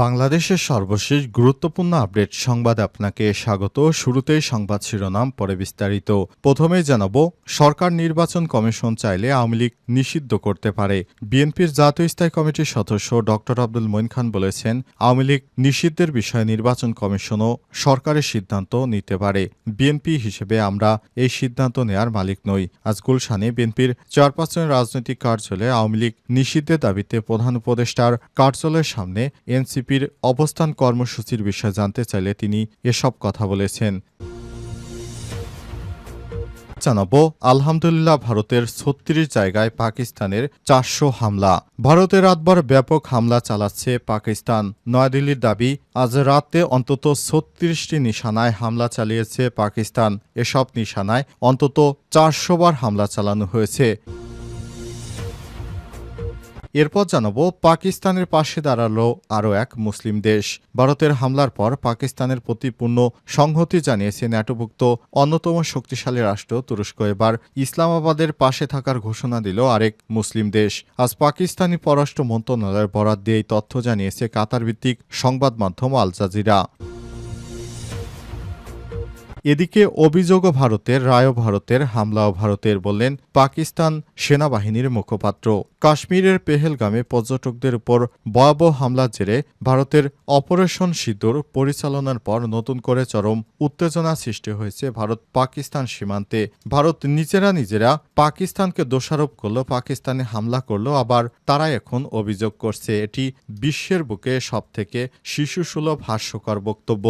বাংলাদেশের সর্বশেষ গুরুত্বপূর্ণ আপডেট সংবাদ আপনাকে স্বাগত। শুরুতেই সংবাদ শিরোনাম, পরে বিস্তারিত। প্রথমে জানাব, সরকার নির্বাচন কমিশন চাইলে আওয়ামী লীগ নিষিদ্ধ করতে পারে। বিএনপির জাতীয় স্থায়ী কমিটির সদস্য ড আব্দুল মঈন খান বলেছেন, আওয়ামী লীগ নিষিদ্ধের বিষয়ে নির্বাচন কমিশনও সরকারের সিদ্ধান্ত নিতে পারে। বিএনপি হিসেবে আমরা এই সিদ্ধান্ত নেয়ার মালিক নই। আজ গুলশানে বিএনপির চেয়ারপারসনের রাজনৈতিক কার্যালয়ে আওয়ামী লীগ নিষিদ্ধের দাবিতে প্রধান উপদেষ্টার কার্যালয়ের সামনে এনসিপির অবস্থান কর্মসূচির বিষয়ে জানতে চাইলে তিনি এসব কথা বলেছেন। জানাব, আলহামদুলিল্লাহ ভারতের ছত্রিশ জায়গায় পাকিস্তানের চারশো হামলা। ভারতে রাতভর ব্যাপক হামলা চালাচ্ছে পাকিস্তান। নয়াদিল্লির দাবি, আজ রাতে অন্তত ছত্রিশটি নিশানায় হামলা চালিয়েছে পাকিস্তান। এসব নিশানায় অন্তত চারশো বার হামলা চালানো হয়েছে। এরপর জানাব, পাকিস্তানের পাশে দাঁড়াল আরও এক মুসলিম দেশ। ভারতের হামলার পর পাকিস্তানের প্রতি পূর্ণ সংহতি জানিয়েছে ন্যাটোভুক্ত অন্যতম শক্তিশালী রাষ্ট্র তুরস্ক। এবার ইসলামাবাদের পাশে থাকার ঘোষণা দিল আরেক মুসলিম দেশ। আজ পাকিস্তানি পররাষ্ট্র মন্ত্রণালয়ের বরাদ দিয়ে এই তথ্য জানিয়েছে কাতার ভিত্তিক সংবাদ মাধ্যম আল জাজিরা। এদিকে অভিযোগও ভারতের, রায়ও ভারতের, হামলাও ভারতের বললেন পাকিস্তান সেনাবাহিনীর মুখপাত্র। কাশ্মীরের পেহেলগামে পর্যটকদের উপর ভয়াবহ হামলার জেরে ভারতের অপারেশন সিঁদুর পরিচালনার পর নতুন করে চরম উত্তেজনা সৃষ্টি হয়েছে ভারত পাকিস্তান সীমান্তে। ভারত নিজেরা নিজেরা পাকিস্তানকে দোষারোপ করল, পাকিস্তানে হামলা করল, আবার তারা এখন অভিযোগ করছে। এটি বিশ্বের বুকে সবথেকে শিশুসুলভ হাস্যকর বক্তব্য।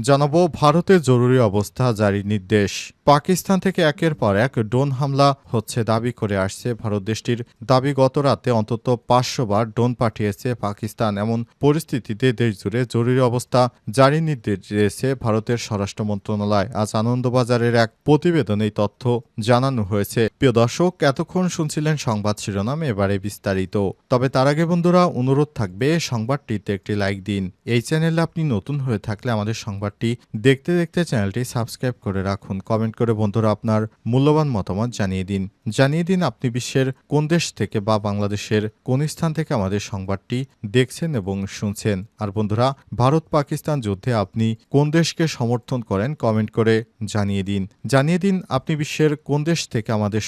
জানাব, ভারতে জরুরি অবস্থা জারি নির্দেশ। পাকিস্তান থেকে একের পর এক ড্রোন হামলা হচ্ছে দাবি করে আসছে ভারত দেশটির। দাবি, গত রাতে অন্তত পাঁচশো বার ড্রোন পাঠিয়েছে পাকিস্তান। এমন পরিস্থিতিতে দেশ জুড়ে জরুরি অবস্থা জারি নির্দেশ দিয়েছে ভারতের স্বরাষ্ট্র মন্ত্রণালয়। আজ আনন্দবাজারের এক প্রতিবেদনে তথ্য জানানো হয়েছে। প্রিয় দর্শক, এতক্ষণ শুনছিলেন সংবাদ শিরোনাম, এবারে বিস্তারিত। তবে তার আগে বন্ধুরা, অনুরোধ থাকবে, সংবাদটিতে একটি লাইক দিন। এই চ্যানেলে আপনি নতুন হয়ে থাকলে আমাদের সংবাদটি দেখতে দেখতে চ্যানেলটি সাবস্ক্রাইব করে রাখুন। কমেন্ট করে বন্ধুরা আপনার মূল্যবান মতামত জানিয়ে দিন। জানিয়ে দিন আপনি বিশ্বের কোন দেশ থেকে বা বাংলাদেশের কোন স্থান থেকে আমাদের সংবাদটি দেখছেন এবং শুনছেন। আর বন্ধুরা, ভারত পাকিস্তান যুদ্ধে আপনি কোন দেশকে সমর্থন করেন, কমেন্ট করে জানিয়ে দিন। জানিয়ে দিন আপনি বিশ্বের কোন দেশ থেকে আমাদের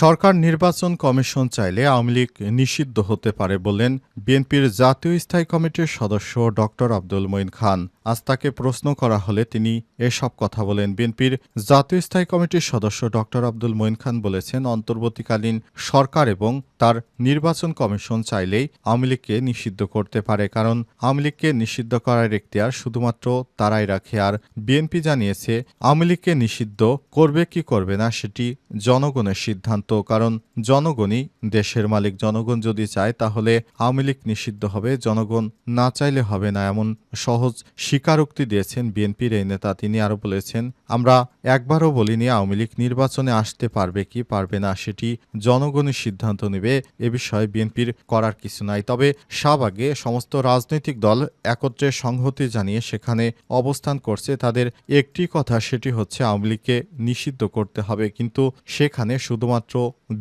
সরকার নির্বাচন কমিশন চাইলে আওয়ামী লীগ নিষিদ্ধ হতে পারে বলেন বিএনপির জাতীয় স্থায়ী কমিটির সদস্য ড. আব্দুল মঈন খান। আজ তাকে প্রশ্ন করা হলে তিনি এসব কথা বলেন। বিএনপির জাতীয় স্থায়ী কমিটির সদস্য ড. আব্দুল মঈন খান বলেছেন, অন্তর্বর্তীকালীন সরকার এবং তার নির্বাচন কমিশন চাইলেই আওয়ামী লীগকে নিষিদ্ধ করতে পারে। কারণ আওয়ামী লীগকে নিষিদ্ধ করার এখতিয়ার শুধুমাত্র তারাই রাখে। আর বিএনপি জানিয়েছে, আওয়ামী লীগকে নিষিদ্ধ করবে কি করবে না, সেটি জনগণের সিদ্ধান্ত। কারণ জনগণই দেশের মালিক। জনগণ যদি চায়, তাহলে আওয়ামী লীগ নিষিদ্ধ হবে। জনগণ না চাইলে হবে না, এমন সহজ স্বীকারোক্তি দিয়েছেন বিএনপির এই নেতা। তিনি আরও বলেছেন, আমরা একবারও বলিনি আওয়ামী লীগ নির্বাচনে আসতে পারবে কি পারবে না, সেটি জনগণই সিদ্ধান্ত নেবে। এ বিষয়ে বিএনপির করার কিছু নাই। তবে শাহবাগে সমস্ত রাজনৈতিক দল একত্রে সংহতি জানিয়ে সেখানে অবস্থান করছে। তাদের একটি কথা, সেটি হচ্ছে আওয়ামী লীগকে নিষিদ্ধ করতে হবে। কিন্তু সেখানে শুধুমাত্র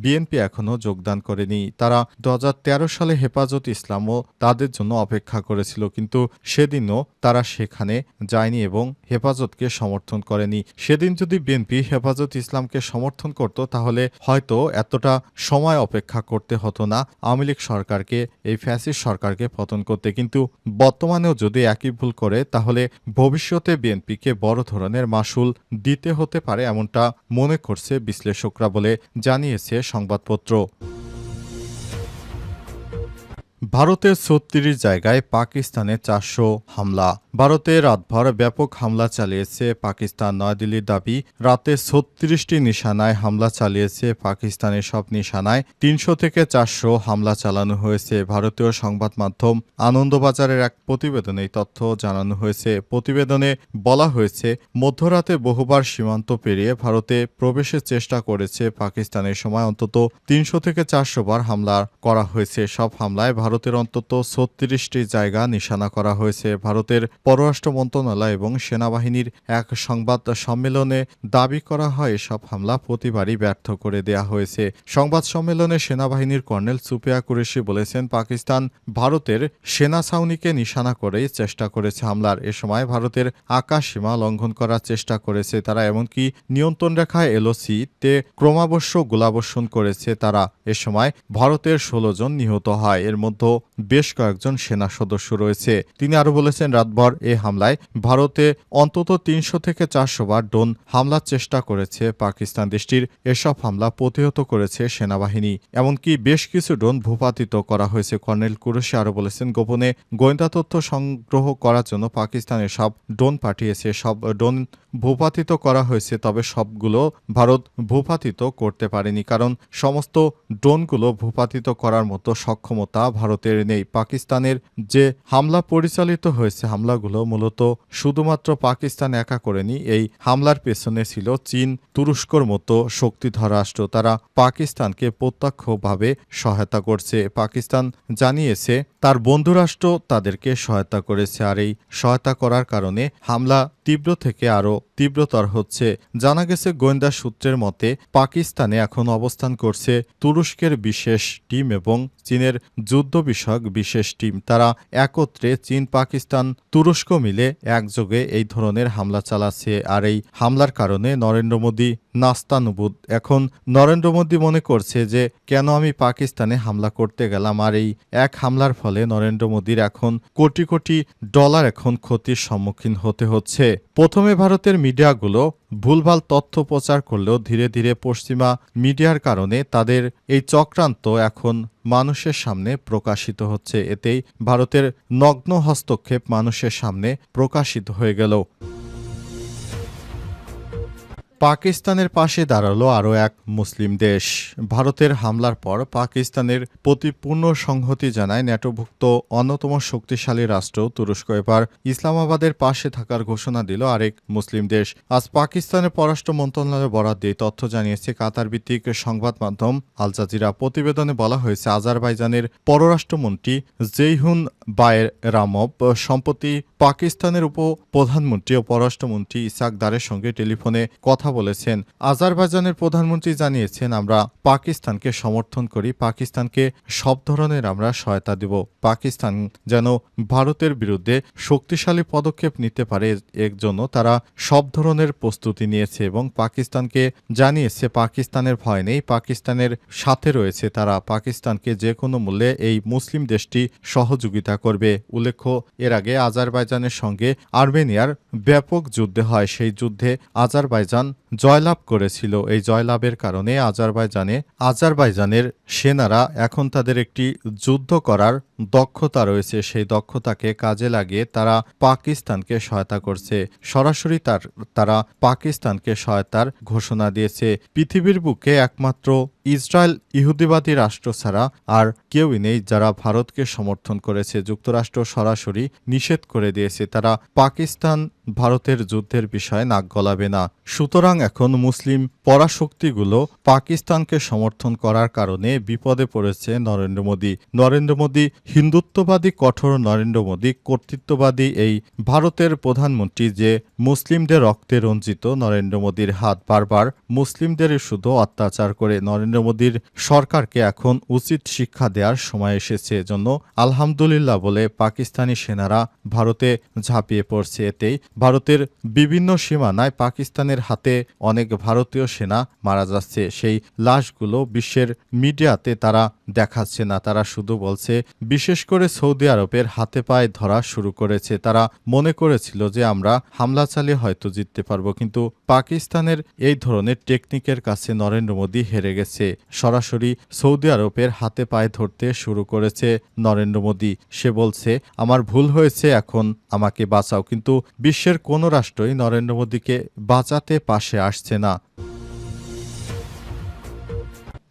বিএনপি এখনও যোগদান করেনি। তারা দু সালে হেফাজত ইসলামও তাদের জন্য অপেক্ষা করেছিল, কিন্তু সেদিনও তারা সেখানে যায়নি এবং হেফাজতকে সমর্থন করেনি। সেদিন যদি বিএনপি হেফাজত ইসলামকে সমর্থন করত, তাহলে হয়তো এতটা সময় অপেক্ষা করতে হতো না আওয়ামী লীগ সরকারকে, এই ফ্যাসিস্ট সরকারকে পতন করতে। কিন্তু বর্তমানেও যদি একই ভুল করে, তাহলে ভবিষ্যতে বিএনপিকে বড় ধরনের মাসুল দিতে হতে পারে এমনটা মনে করছে বিশ্লেষকরা বলে জানিয়েছে সংবাদপত্র। ভারতের ছত্রিশ জায়গায় পাকিস্তানে চারশো হামলা। ভারতে রাতভর ব্যাপক হামলা চালিয়েছে পাকিস্তান। নয়াদিল্লির দাবি, রাতে ছত্রিশটি নিশানায় হামলা চালিয়েছে পাকিস্তানের সব নিশানায়। তিনশো থেকে চারশো হামলা চালানো হয়েছে। ভারতীয় সংবাদ মাধ্যম আনন্দবাজারের এক প্রতিবেদনে তথ্য জানানো হয়েছে। প্রতিবেদনে বলা হয়েছে, মধ্যরাতে বহুবার সীমান্ত পেরিয়ে ভারতে প্রবেশের চেষ্টা করেছে পাকিস্তানের সময় অন্তত তিনশো থেকে চারশো বার হামলা করা হয়েছে। সব হামলায় ভারতের অন্তত ছত্রিশটি জায়গা নিশানা করা হয়েছে। ভারতের পররাষ্ট্র মন্ত্রণালয় এবং সেনাবাহিনীর এক সংবাদ সম্মেলনে দাবি করা হয়, এসব হামলা প্রতিবারই ব্যর্থ করে দেয়া হয়েছে। সংবাদ সম্মেলনে সেনাবাহিনীর কর্নেল সুপিয়া কুরেশি বলেছেন, পাকিস্তান ভারতের সেনা ছাউনিকে নিশানা করেই চেষ্টা করেছে হামলার। এ সময় ভারতের আকাশ সীমা লঙ্ঘন করার চেষ্টা করেছে তারা, এমনকি নিয়ন্ত্রণ রেখায় এলওসি তে ক্রমাবশ্য গোলাবর্ষণ করেছে তারা। এ সময় ভারতের ষোলো জন নিহত হয়। এর মধ্যে বেশ কয়েকজন সেনা সদস্য রয়েছে। তিনি আরও বলেছেন, রাতভর এ হামলায় ভারতে অন্তত তিনশো থেকে চারশো বার ড্রোন হামলার চেষ্টা করেছে পাকিস্তান দেশটির। এসব হামলা প্রতিহত করেছে সেনাবাহিনী, এমনকি বেশ কিছু ড্রোন ভূপাতিত করা হয়েছে, কর্নেল কুরেশি আরও বলেছেন। গোপনে গোয়েন্দা তথ্য সংগ্রহ করার জন্য পাকিস্তানের সব ড্রোন পাঠিয়েছে, সব ড্রোন ভূপাতিত করা হয়েছে, তবে সবগুলো ভারত ভূপাতিত করতে পারেনি, কারণ সমস্ত ড্রোনগুলো ভূপাতিত করার মতো সক্ষমতা ভারতের নেই। পাকিস্তানের যে হামলা পরিচালিত হয়েছে, হামলাগুলো মূলত শুধুমাত্র পাকিস্তান একা করেনি, এই হামলার পেছনে ছিল চীন, তুরস্কর মতো শক্তিধর রাষ্ট্র। তারা পাকিস্তানকে প্রত্যক্ষভাবে সহায়তা করছে। পাকিস্তান জানিয়েছে, তার বন্ধুরাষ্ট্র তাদেরকে সহায়তা করেছে, আর এই সহায়তা করার কারণে হামলা তীব্র থেকে আরও তীব্রতর হচ্ছে। জানা গেছে, গোয়েন্দা সূত্রের মতে, পাকিস্তানে এখন অবস্থান করছে তুরস্কের বিশেষ টিম এবং চীনের যুদ্ধ বিষয়ক বিশেষ টিম। তারা একত্রে চীন, পাকিস্তান, তুরস্ক মিলে একযোগে এই ধরনের হামলা চালাচ্ছে। আর এই হামলার কারণে নরেন্দ্র মোদী নাস্তানুবুদ। এখন নরেন্দ্র মোদী মনে করছে যে, কেন আমি পাকিস্তানে হামলা করতে গেলাম? আর এই এক হামলার ফলে নরেন্দ্র মোদীর এখন কোটি কোটি ডলার এখন ক্ষতির সম্মুখীন হতে হচ্ছে। প্রথমে ভারতের মিডিয়াগুলো ভুলভাল তথ্য প্রচার করলেও ধীরে ধীরে পশ্চিমা মিডিয়ার কারণে তাদের এই চক্রান্ত এখন মানুষের সামনে প্রকাশিত হচ্ছে। এতেই ভারতের নগ্ন হস্তক্ষেপ মানুষের সামনে প্রকাশিত হয়ে গেল। পাকিস্তানের পাশে দাঁড়াল আরও এক মুসলিম দেশ। ভারতের হামলার পর পাকিস্তানের প্রতি পূর্ণ সংহতি জানায় ন্যাটোভুক্ত অন্যতম শক্তিশালী রাষ্ট্র তুরস্ক। এবার ইসলামাবাদের পাশে থাকার ঘোষণা দিল আরেক মুসলিম দেশ। আজ পাকিস্তানের পররাষ্ট্র মন্ত্রণালয়ের বরাদ দিয়ে তথ্য জানিয়েছে কাতার ভিত্তিক সংবাদ মাধ্যম আল জাজিরা। প্রতিবেদনে বলা হয়েছে, আজারবাইজানের পররাষ্ট্রমন্ত্রী জেইহুন বায়ের রামব সম্প্রতি পাকিস্তানের উপ প্রধানমন্ত্রী ও পররাষ্ট্রমন্ত্রী ইসাক দারের সঙ্গে টেলিফোনে কথা বলেছেন। আজারবাইজানের প্রধানমন্ত্রী জানিয়েছেন, আমরা পাকিস্তানকে সমর্থন করি, পাকিস্তানকে সব ধরনের আমরা সহায়তা দেব। পাকিস্তান যেন ভারতের বিরুদ্ধে শক্তিশালী পদক্ষেপ নিতে পারে, এর জন্য তারা সব ধরনের প্রস্তুতি নিয়েছে এবং পাকিস্তানকে জানিয়েছে, পাকিস্তানের ভয় নেই, পাকিস্তানের সাথে রয়েছে তারা, পাকিস্তানকে যে কোনো মূল্যে এই মুসলিম দেশটি সহযোগিতা করবে। উল্লেখ্য, এর আগে আজারবাইজানের সঙ্গে আর্মেনিয়ার ব্যাপক যুদ্ধে হয়। সেই যুদ্ধে আজারবাইজান জয়লাভ করেছিল। এই জয়লাভের কারণে আজারবাইজানে আজারবাইজানের সেনারা এখন তাদের একটি যুদ্ধ করার দক্ষতা রয়েছে। সেই দক্ষতাকে কাজে লাগিয়ে তারা পাকিস্তানকে সহায়তা করছে। সরাসরি তার তারা পাকিস্তানকে সহায়তার ঘোষণা দিয়েছে। পৃথিবীর বুকে একমাত্র ইসরায়েল ইহুদিবাদী রাষ্ট্র ছাড়া আর কেউই নেই যারা ভারতকে সমর্থন করেছে। যুক্তরাষ্ট্র সরাসরি নিষেধ করে দিয়েছে। তারা পাকিস্তান ভারতের যুদ্ধের বিষয়ে নাক গলাবে না। সুতরাং এখন মুসলিম পরাশক্তিগুলো পাকিস্তানকে সমর্থন করার কারণে বিপদে পড়েছে নরেন্দ্র মোদী। নরেন্দ্র মোদী হিন্দুত্ববাদী, কঠোর নরেন্দ্র মোদী কর্তৃত্ববাদী এই ভারতের প্রধানমন্ত্রী যে মুসলিমদের রক্তে রঞ্জিত নরেন্দ্র মোদীর হাত বারবার, মুসলিমদের শুধু অত্যাচার করে নরেন্দ্র মোদীর সরকারকে এখন উচিত শিক্ষা দেওয়ার সময় এসেছে এজন্য আলহামদুলিল্লাহ বলে পাকিস্তানি সেনারা ভারতে ঝাঁপিয়ে পড়ছে। এতেই ভারতের বিভিন্ন সীমানায় পাকিস্তানের হাতে অনেক ভারতীয় সেনা মারা যাচ্ছে। সেই লাশগুলো বিশ্বের মিডিয়াতে তারা দেখাচ্ছে না, তারা শুধু বলছে, বিশেষ করে সৌদি আরবের হাতে পায়ে ধরা শুরু করেছে। তারা মনে করেছিল যে আমরা হামলা চালিয়ে হয়তো জিততে পারব, কিন্তু পাকিস্তানের এই ধরনের টেকনিকের কাছে নরেন্দ্র মোদী হেরে গেছে। সরাসরি সৌদি আরবের হাতে পায়ে ধরতে শুরু করেছে নরেন্দ্র মোদী। সে বলছে, আমার ভুল হয়েছে, এখন আমাকে বাঁচাও। কিন্তু বিশ্বের কোনো রাষ্ট্রই নরেন্দ্র মোদীকে বাঁচাতে পাশে আসছে না।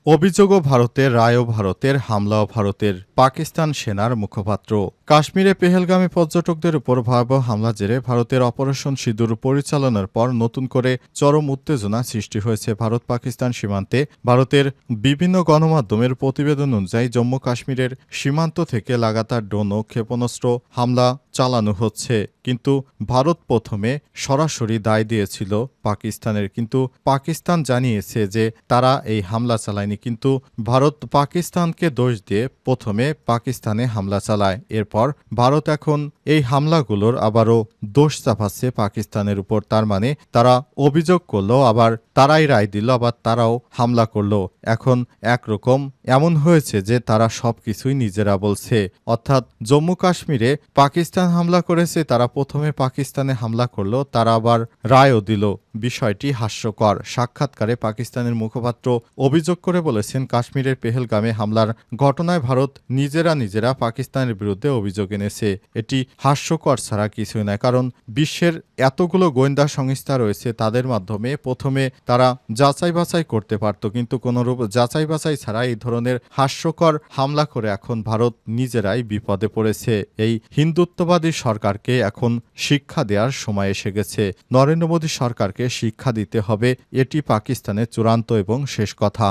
অভিযোগও ভারতের, রায়ও ভারতের, হামলাও ভারতের পাকিস্তান সেনার মুখপাত্র। কাশ্মীরে পেহেলগামী পর্যটকদের উপর ভয়াবহ হামলা জেরে ভারতের অপারেশন সিঁদুর পরিচালনার পর নতুন করে চরম উত্তেজনা সৃষ্টি হয়েছে ভারত পাকিস্তান সীমান্তে। ভারতের বিভিন্ন গণমাধ্যমের প্রতিবেদন অনুযায়ী জম্মু কাশ্মীরের সীমান্ত থেকে লাগাতার ড্রোন ও ক্ষেপণাস্ত্র হামলা চালানো হচ্ছে। কিন্তু ভারত প্রথমে সরাসরি দায় দিয়েছিল পাকিস্তানের। কিন্তু পাকিস্তান জানিয়েছে যে তারা এই হামলা চালায়নি। কিন্তু ভারত পাকিস্তানকে দোষ দিয়ে প্রথমে পাকিস্তানে হামলা চালায়। এরপর ভারত এখন এই হামলাগুলোর আবারও দোষ চাপাচ্ছে পাকিস্তানের উপর। তার মানে তারা অভিযোগ করলেও আবার তারাই রায় দিল, আবার তারাও হামলা করল। এখন একরকম এমন হয়েছে যে তারা সবকিছুই নিজেরা বলছে। অর্থাৎ জম্মু কাশ্মীরে পাকিস্তান হামলা করেছে, তারা প্রথমে পাকিস্তানে হামলা করল, তারা আবার রায়ও দিল। বিষয়টি হাস্যকর। সাক্ষাৎকারে পাকিস্তানের মুখপাত্র অভিযোগ করে বলেছেন, কাশ্মীরের পেহেলগামে হামলার ঘটনায় ভারত নিজেরা নিজেরা পাকিস্তানের বিরুদ্ধে অভিযোগ এনেছে। এটি হাস্যকর ছাড়া কিছুই নয়, কারণ বিশ্বের এতগুলো গোয়েন্দা সংস্থা রয়েছে, তাদের মাধ্যমে প্রথমে তারা যাচাই বাছাই করতে পারত, কিন্তু কোনোরূপ যাচাই বাছাই ছাড়া এই ধরনের হাস্যকর হামলা করে এখন ভারত নিজেরাই বিপদে পড়েছে। এই হিন্দুত্ববাদী সরকারকে এখন শিক্ষা দেওয়ার সময় এসে গেছে। নরেন্দ্র মোদী সরকারকে শিক্ষা দিতে হবে, এটি পাকিস্তানের চূড়ান্ত এবং শেষ কথা।